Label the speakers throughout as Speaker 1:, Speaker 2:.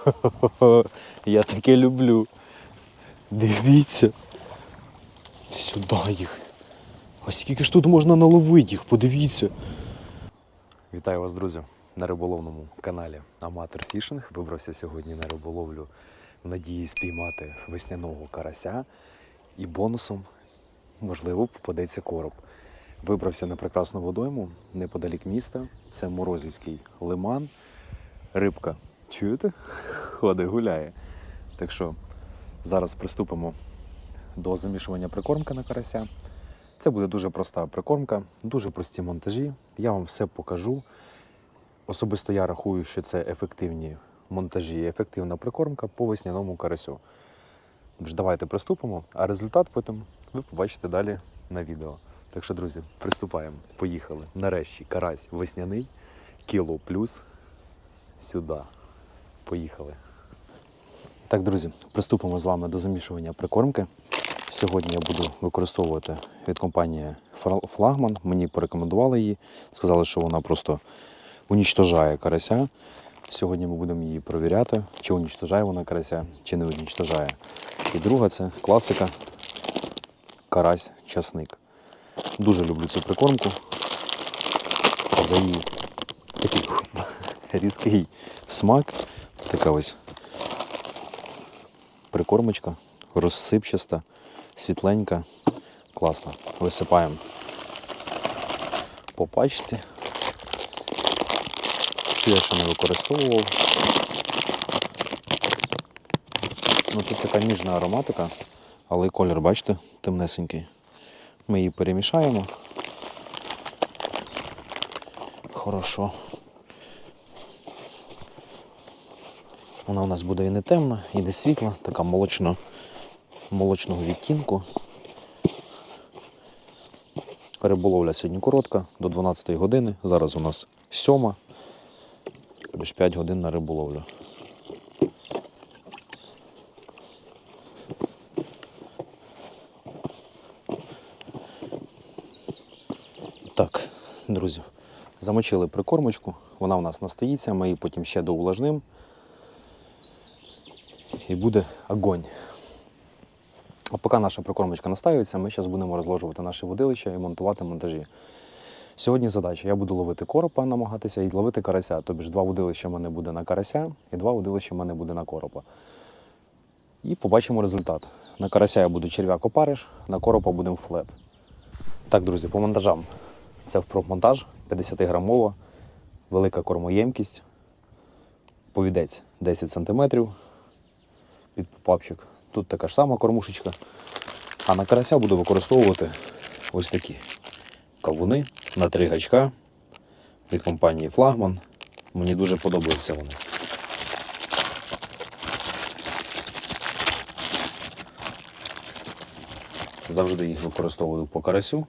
Speaker 1: Я таке люблю. Дивіться. Сюди їх. А скільки ж тут можна наловити їх, подивіться. Вітаю вас, друзі, на риболовному каналі Аматор Фішинг. Вибрався сьогодні на риболовлю в надії спіймати весняного карася і бонусом, можливо, попадеться короб. Вибрався на прекрасну водойму неподалік міста. Це Морозівський лиман. Рибка, чуєте? Ходить, гуляє. Так що зараз приступимо до замішування прикормки на карася. Це буде дуже проста прикормка, дуже прості монтажі. Я вам все покажу. Особисто я рахую, що це ефективні монтажі і ефективна прикормка по весняному карасю. Тож давайте приступимо, а результат потім ви побачите далі на відео. Так що, друзі, приступаємо. Поїхали. Нарешті карась весняний, кіло плюс сюди. Поїхали. Так, друзі, приступимо з вами до замішування прикормки. Сьогодні я буду використовувати від компанії Флагман. Мені порекомендували її. Сказали, що вона просто унічтожає карася. Сьогодні ми будемо її провіряти, чи унічтожає вона карася, чи не унічтожає. І друга це класика карась часник. Дуже люблю цю прикормку. За її такий різкий смак. Така ось прикормочка, розсипчаста, світленька, класна. Висипаємо по пачці. Цю я ще не використовував. Ну, тут така ніжна ароматика, але і колір, бачите, темнесенький. Ми її перемішаємо. Хорошо. Вона у нас буде і не темна, і не світла, така молочно, молочного відтінку. Риболовля сьогодні коротка, до 12 години. Зараз у нас 7. Лише 5 годин на риболовлю. Так, друзі, замочили прикормочку, вона у нас настоїться, ми її потім ще доувлажним і буде огонь. А поки наша прикормочка настаюється, ми зараз будемо розложувати наші водилища і монтувати монтажі. Сьогодні задача: я буду ловити коропа, намагатися і ловити карася. Тобі ж два водилища в мене буде на карася, і два водилища в мене буде на коропа. І побачимо результат. На карася я буду черв'як опариш, на коропа будемо флет. Так, друзі, по монтажам. Це впрофмонтаж 50-грамова, велика кормоємкість, повідець 10 см під попапчик. Тут така ж сама кормушечка. А на карася буду використовувати ось такі кавуни на три гачка від компанії Флагман. Мені дуже подобаються вони. Завжди їх використовую по карасю.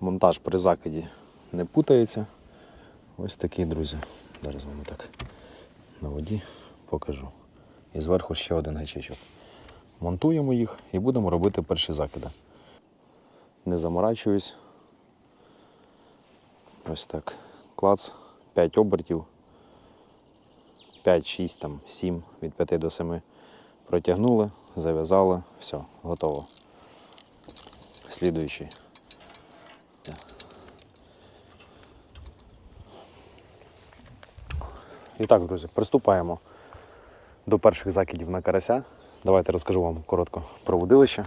Speaker 1: Монтаж при закиді не путається. Ось такі, друзі. Зараз вам так на воді покажу. І зверху ще один гачечок. Монтуємо їх і будемо робити перші закиди. Не заморачуюсь. Ось так. Клац, 5 обертів. 5, 6, там, 7, від 5 до 7. Протягнули, зав'язали, все, готово. Слідуючий. І так, друзі, приступаємо до перших закидів на карася. Давайте розкажу вам коротко про водилище,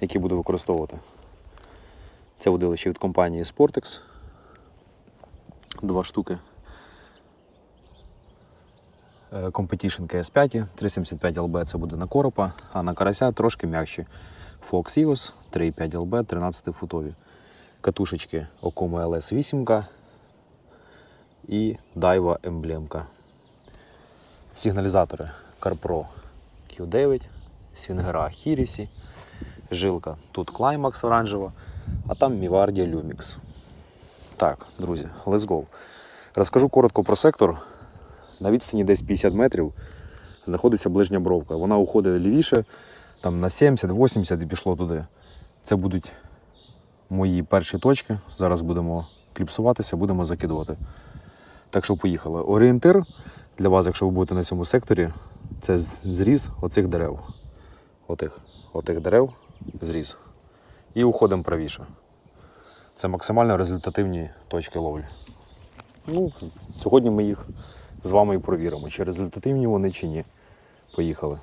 Speaker 1: які буду використовувати. Це водилище від компанії Sportex. Два штуки. Е, Competition KS5, 375 LB це буде на коропа, а на карася трошки м'якші. Fox EOS 3,5 LB, 13 футові. Катушечки Okuma LS 8 і Daiwa емблемка. Сигналізатори CarPro Q9, Свінгера Хірісі, жилка тут Climax оранжева, а там Mivardia Lumix. Так, друзі, let's go. Розкажу коротко про сектор. На відстані десь 50 метрів знаходиться ближня бровка. Вона уходить лівіше, там на 70-80 і пішло туди. Це будуть мої перші точки. Зараз будемо кліпсуватися, будемо закидувати. Так що поїхали. Орієнтир для вас, якщо ви будете на цьому секторі, це зріз оцих дерев. Отих, отих дерев зріз. І уходимо правіше. Це максимально результативні точки ловлі. Ну, сьогодні ми їх з вами і провіримо, чи результативні вони, чи ні. Поїхали.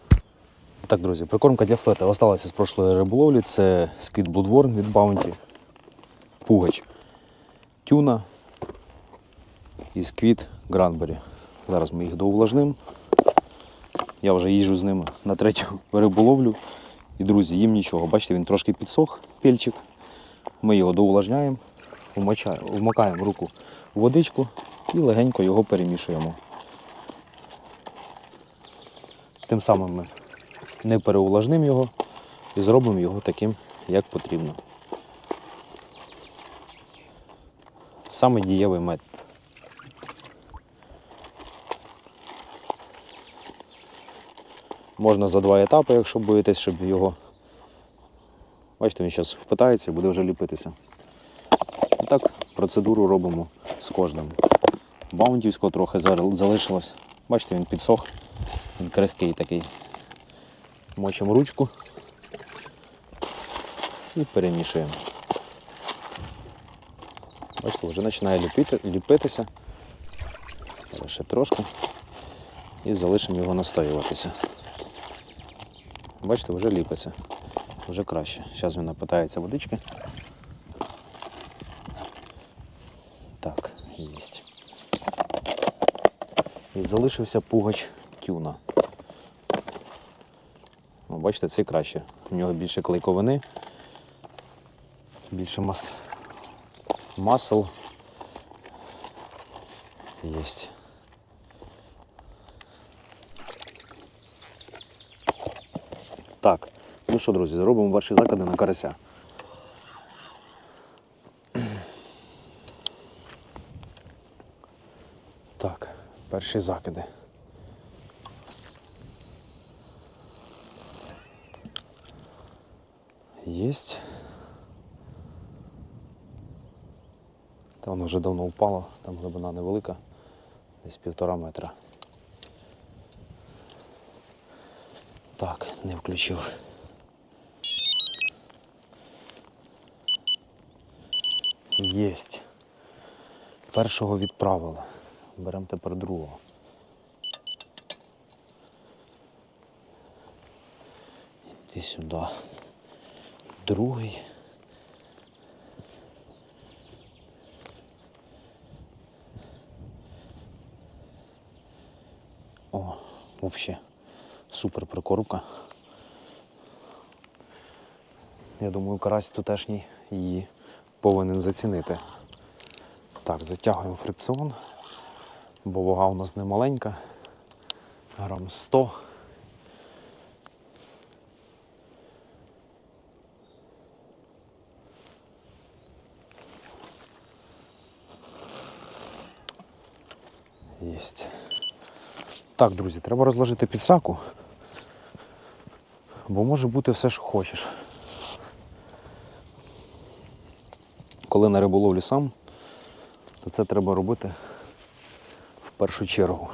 Speaker 1: Так, друзі, прикормка для флета осталася з прошлої риболовлі. Це сквіт Bloodworm від Bounty, пугач тюна і сквіт Гранбері. Зараз ми їх доувлажнимо. Я вже їжджу з ними на третю риболовлю. І, друзі, їм нічого. Бачите, він трошки підсох, пельчик. Ми його доувлажняємо, вмокаємо руку в водичку і легенько його перемішуємо. Тим самим ми не переувлажнимо його і зробимо його таким, як потрібно. Саме дієвий метод. Можна за два етапи, якщо боїтесь, щоб його. Бачите, він зараз впитається і буде вже ліпитися. І так процедуру робимо з кожним. Баунтівського трохи залишилось. Бачите, він підсох, він крихкий такий. Мочимо ручку і перемішуємо. Бачите, вже починає ліпити, ліпитися. Ще трошки. І залишимо його настоюватися. Бачите, вже ліпиться. Вже краще. Зараз він напитається водички. Так, єсть. І залишився пугач тюна. Ну, бачите, цей краще. У нього більше клейковини, більше мас... масел. Єсть. Так, ну що, друзі, зробимо перші закиди на карася. Так, перші закиди. Єсть. Та воно вже давно впало, там глибина невелика, десь півтора метра. Так, не включив. Єсть. Першого відправили. Беремо тепер другого. Іди сюди. Другий. О, взагалі супер прикормка. Я думаю, карась тутешній її повинен зацінити. Так, затягуємо фрикціон, бо вага у нас не маленька. Грам 100. Єсть. Так, друзі, треба розложити підсаку, бо може бути все, що хочеш. Коли на риболовлі сам, то це треба робити в першу чергу.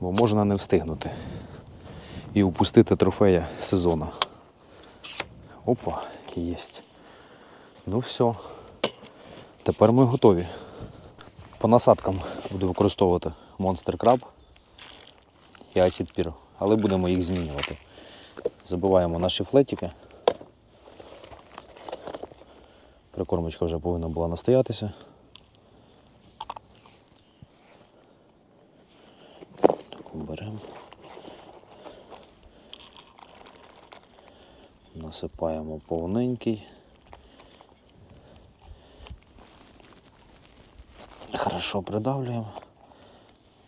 Speaker 1: Бо можна не встигнути і упустити трофея сезону. Опа, єсть. Ну все. Тепер ми готові. По насадкам буду використовувати Monster Crab і Acid Peer, але будемо їх змінювати. Забиваємо наші флетики. Прикормочка вже повинна була настоятися. Таку беремо. Насипаємо повненький. Хорошо придавлюємо.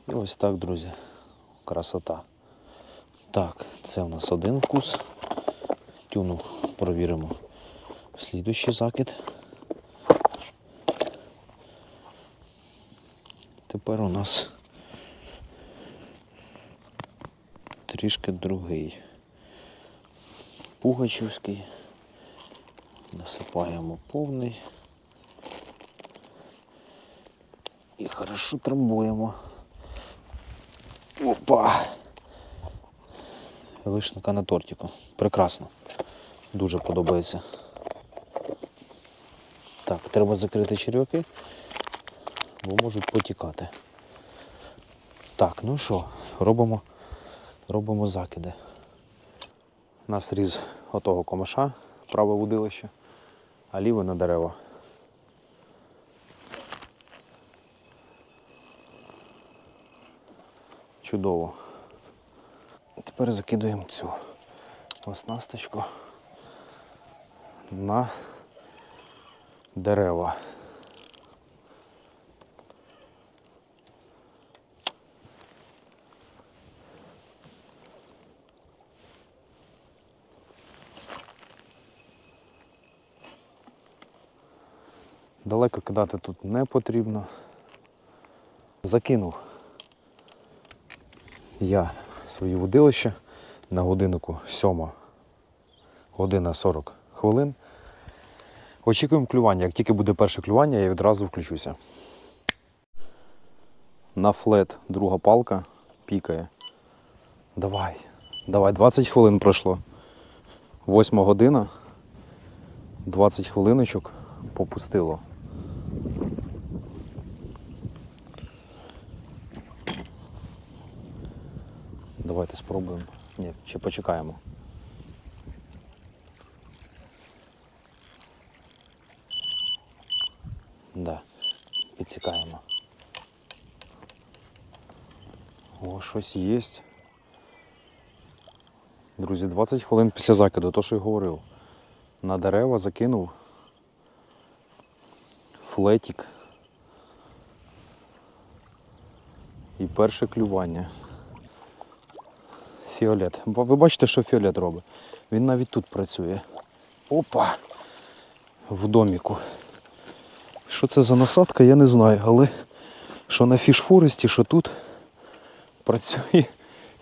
Speaker 1: І ось так, друзі. Красота. Так, це у нас один вкус. Тюну провіримо. Слідуючий закид. Тепер у нас трішки другий. Пугачівський. Насипаємо повний. І хорошо трамбуємо. Опа! Вишенка на тортику. Прекрасно. Дуже подобається. Так, треба закрити черв'яки, бо можуть потікати. Так, ну що, робимо, робимо закиди. На сріз отого комиша, праве вудилище, а ліве на дерева. Чудово. Тепер закидуємо цю оснасточку на дерева. Далеко кидати тут не потрібно. Закинув я свої вудилища на годиннику 7 година 40 хвилин. Очікуємо клювання. Як тільки буде перше клювання, я відразу включуся. На флет друга палка пікає. Давай, давай, 20 хвилин пройшло. Восьма година. 20 хвилиночок попустило. Давайте спробуємо. Ні, ще почекаємо. Да, підсікаємо. О, щось є. Друзі, 20 хвилин після закиду, то що й говорив. На дерева закинув флетік. І перше клювання. Фіолет. Ви бачите, що фіолет робить? Він навіть тут працює. Опа! В доміку. Що це за насадка, я не знаю, але що на фішфоресті, що тут працює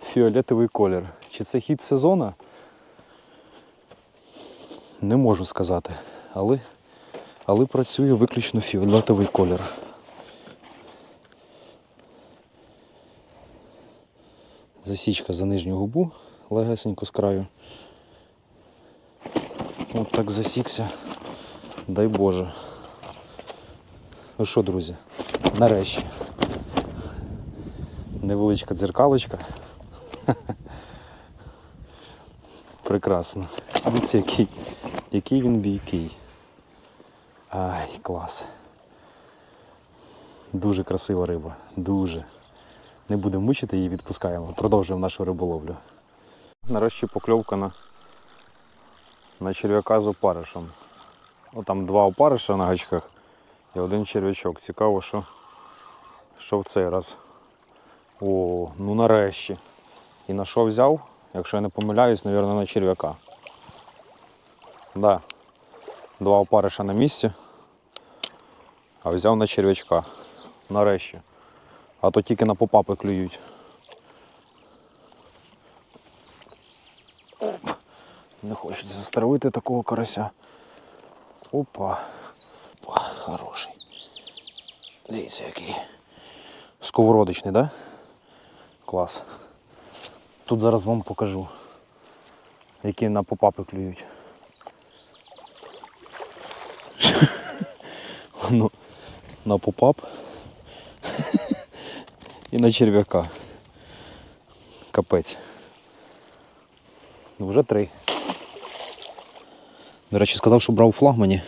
Speaker 1: фіолетовий колір. Чи це хід сезону? Не можу сказати. Але, але працює виключно фіолетовий колір. Засічка за нижню губу легесенько з краю. От так засікся. Дай Боже. Ну що, друзі, нарешті. Невеличка дзеркалочка. Прекрасно. Дивіться, який, який він бійкий. Ай, клас. Дуже красива риба. Дуже. Не будемо мучити її, відпускаємо. Продовжуємо нашу риболовлю. Нарешті покльовка на, на черв'яка з опаришем. О, там два опариша на гачках і один черв'ячок. Цікаво, що, що в цей раз. О, ну нарешті. І на що взяв? Якщо я не помиляюсь, мабуть, на черв'яка. Да. Два опариша на місці, а взяв на черв'ячка. Нарешті. А то тільки на попапи клюють. Оп. Не хочеться застравити такого карася. Опа. Опа, хороший. Дивіться, який. Сковородочний, да? Клас. Тут зараз вам покажу, які на попапи клюють. ну, на попап і на черв'яка. Капець. Ну, Вже три. До речі, сказав, що брав у флагмані,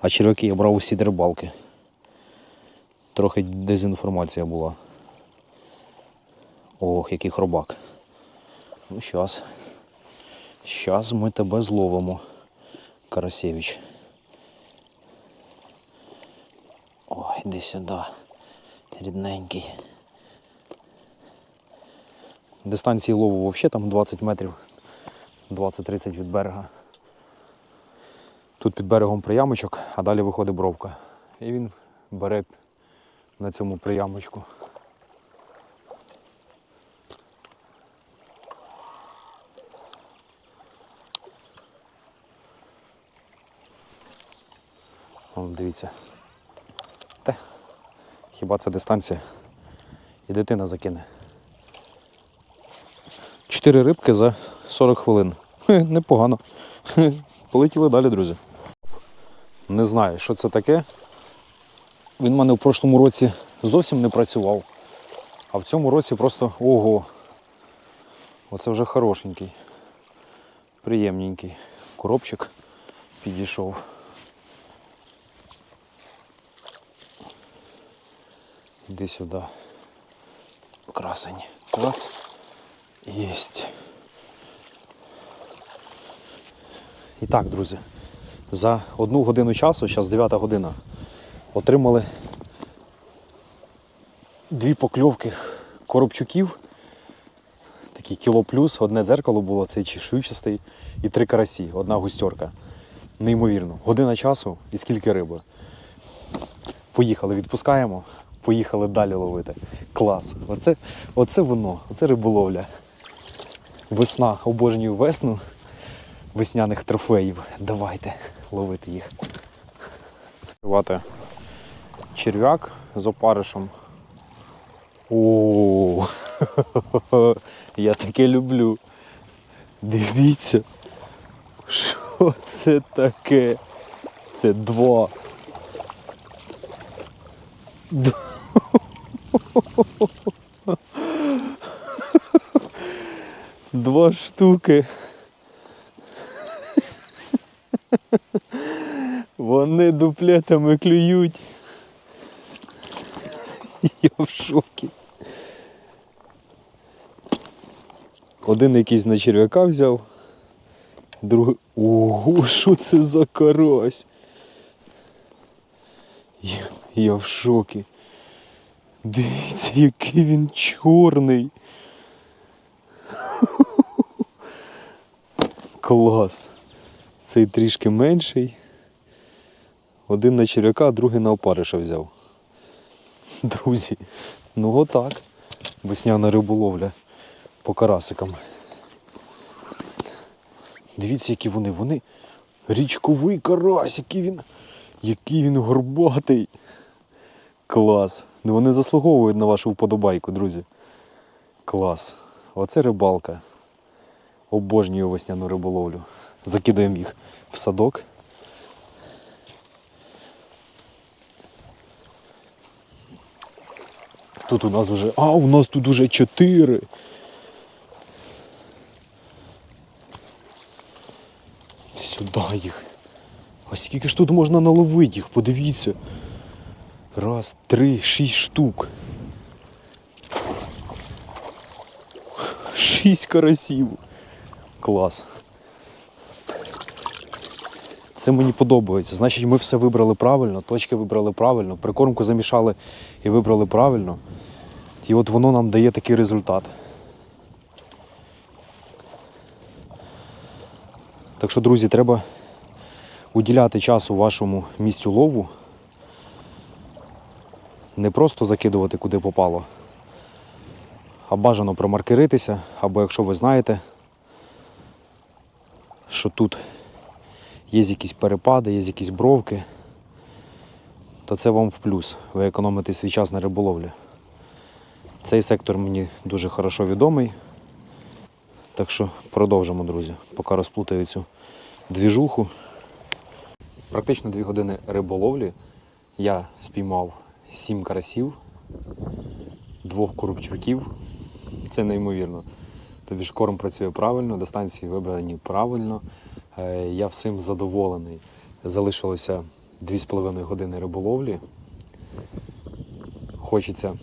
Speaker 1: а черв'яки я брав у сід рибалки. Трохи дезінформація була. Ох, який хробак. Ну, щас. Щас ми тебе зловимо, Карасєвич. Ой, іди сюди, рідненький. Дистанції лову взагалі там 20 метрів, 20-30 від берега. Тут під берегом приямочок, а далі виходить бровка. І він бере на цьому приямочку. Вон, дивіться. Те, Хіба це дистанція? І дитина закине. Чотири рибки за 40 хвилин. Непогано. Полетіли далі, друзі. Не знаю, що це таке. Він в мене в прошлому році зовсім не працював. А в цьому році просто ого. Оце вже хорошенький. Приємненький. Коробчик підійшов. Іди сюди. Красень. Клац. Єсть. І так, друзі, за одну годину часу, зараз 9 година, отримали дві покльовки коробчуків. Такі кіло плюс, одне дзеркало було, цей чешуйчастий, і три карасі, одна густерка. Неймовірно. Година часу і скільки риби. Поїхали, відпускаємо, поїхали далі ловити. Клас. Оце, оце воно, оце риболовля. Весна, обожнюю весну весняних трофеїв. Давайте ловити їх. Черв'як з опаришем. О, я таке люблю. Дивіться, що це таке? Це два. Два штуки. Вони дуплетами клюють. Я в шокі. Один якийсь на черв'яка взяв, другий. Ого, що це за карась? Я, я в шокі. Дивіться, який він чорний. Клас. Цей трішки менший. Один на черв'яка, а другий на опариша взяв. Друзі, ну отак. Весняна риболовля по карасикам. Дивіться, які вони. Вони річковий карась, який він, який він горбатий. Клас. Ну вони заслуговують на вашу вподобайку, друзі. Клас. Оце рибалка. Обожнюю весняну риболовлю. Закидаємо їх в садок. Тут у нас уже. А, у нас тут уже чотири. Сюди їх. А скільки ж тут можна наловити їх? Подивіться. Раз, три, шість штук. Шість карасів. Клас. Це мені подобається. Значить, ми все вибрали правильно, точки вибрали правильно, прикормку замішали і вибрали правильно. І от воно нам дає такий результат. Так що, друзі, треба уділяти часу вашому місцю лову. Не просто закидувати куди попало, а бажано промаркеритися, або якщо ви знаєте, що тут є якісь перепади, є якісь бровки, то це вам в плюс. Ви економите свій час на риболовлі. Цей сектор мені дуже хорошо відомий. Так що продовжимо, друзі, поки розплутаю цю двіжуху. Практично дві години риболовлі я спіймав сім карасів, двох коробчуків. Це неймовірно. Тобі ж корм працює правильно, дистанції вибрані правильно. Е, Я всім задоволений. Залишилося 2,5 години риболовлі. Хочеться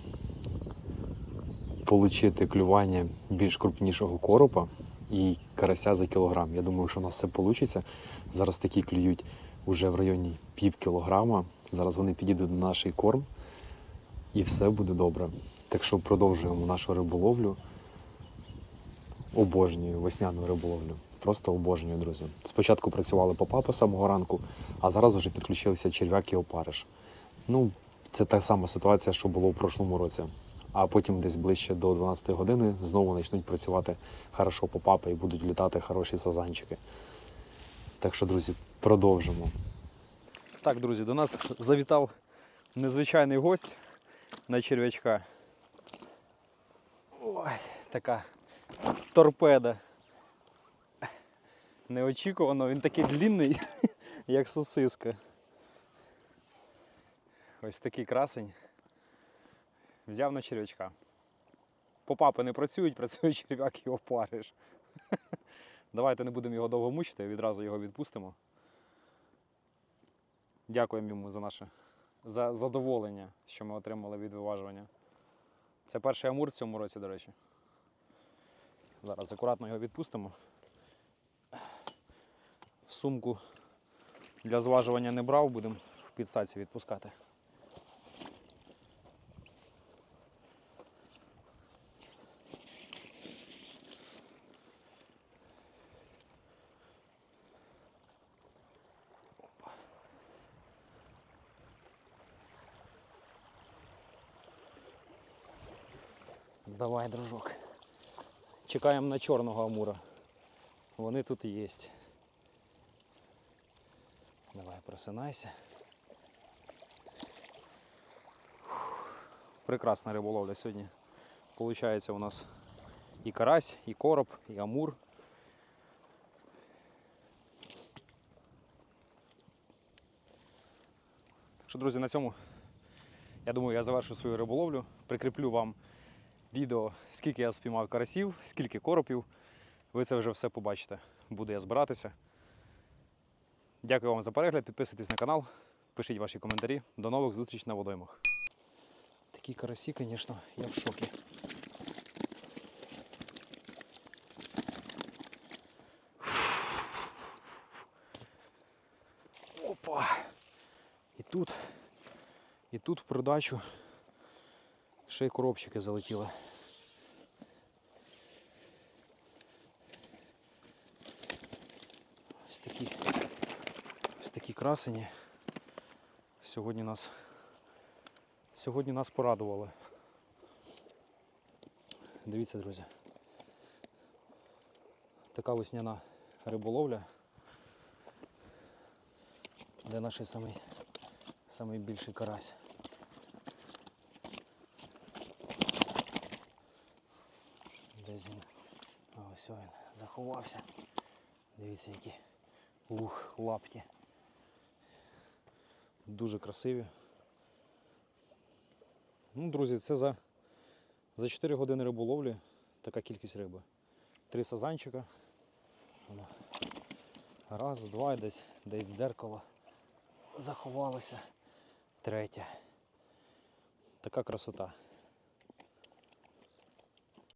Speaker 1: отримати клювання більш крупнішого коропа і карася за кілограм. Я думаю, що у нас все вийде. Зараз такі клюють вже в районі пів кілограма. Зараз вони підійдуть на наш корм і все буде добре. Так що продовжуємо нашу риболовлю. Обожнюю весняну риболовлю. Просто обожнюю, друзі. Спочатку працювали по папу з самого ранку, а зараз вже підключився черв'як і опариш. Ну, це та сама ситуація, що було в прошлому році. А потім десь ближче до 12 години знову почнуть працювати хорошо по папи і будуть літати хороші сазанчики. Так що, друзі, продовжимо. Так, друзі, до нас завітав незвичайний гость. на черв'ячка. Ось така торпеда. Неочікувано, він такий длінний, як сосиска. Ось такий красень. Взяв на черв'ячка. Попапи не працюють, працює черв'як, його париш. Давайте не будемо його довго мучити, відразу його відпустимо. Дякуємо йому за наше за задоволення, що ми отримали від виважування. Це перший амур в цьому році, до речі. Зараз акуратно його відпустимо. Сумку для зважування не брав, будемо в підстаці відпускати. Давай, дружок. Чекаємо на чорного амура. Вони тут є. Давай, просинайся. Прекрасна риболовля сьогодні. Получається у нас і карась, і короб, і амур. Так що, друзі, на цьому я думаю, я завершу свою риболовлю. Прикріплю вам відео, скільки я спіймав карасів, скільки коропів. Ви це вже все побачите. Буду я збиратися. Дякую вам за перегляд. Підписуйтесь на канал, пишіть ваші коментарі. До нових зустрічей на водоймах. Такі карасі, звісно, я в шокі. Опа! І тут, і тут в придачу ще й коробчики залетіли. Ось такі, ось такі красені. Сьогодні нас, сьогодні нас порадували. Дивіться, друзі. Така весняна риболовля. Де наш самий, самий більший карась. Десь ось він заховався. Дивіться які. Ух, лапті. Дуже красиві. Ну, друзі, це за, за 4 години риболовлі така кількість риби. Три сазанчика. Раз, два, десь, десь дзеркало заховалося. Третє. Така красота.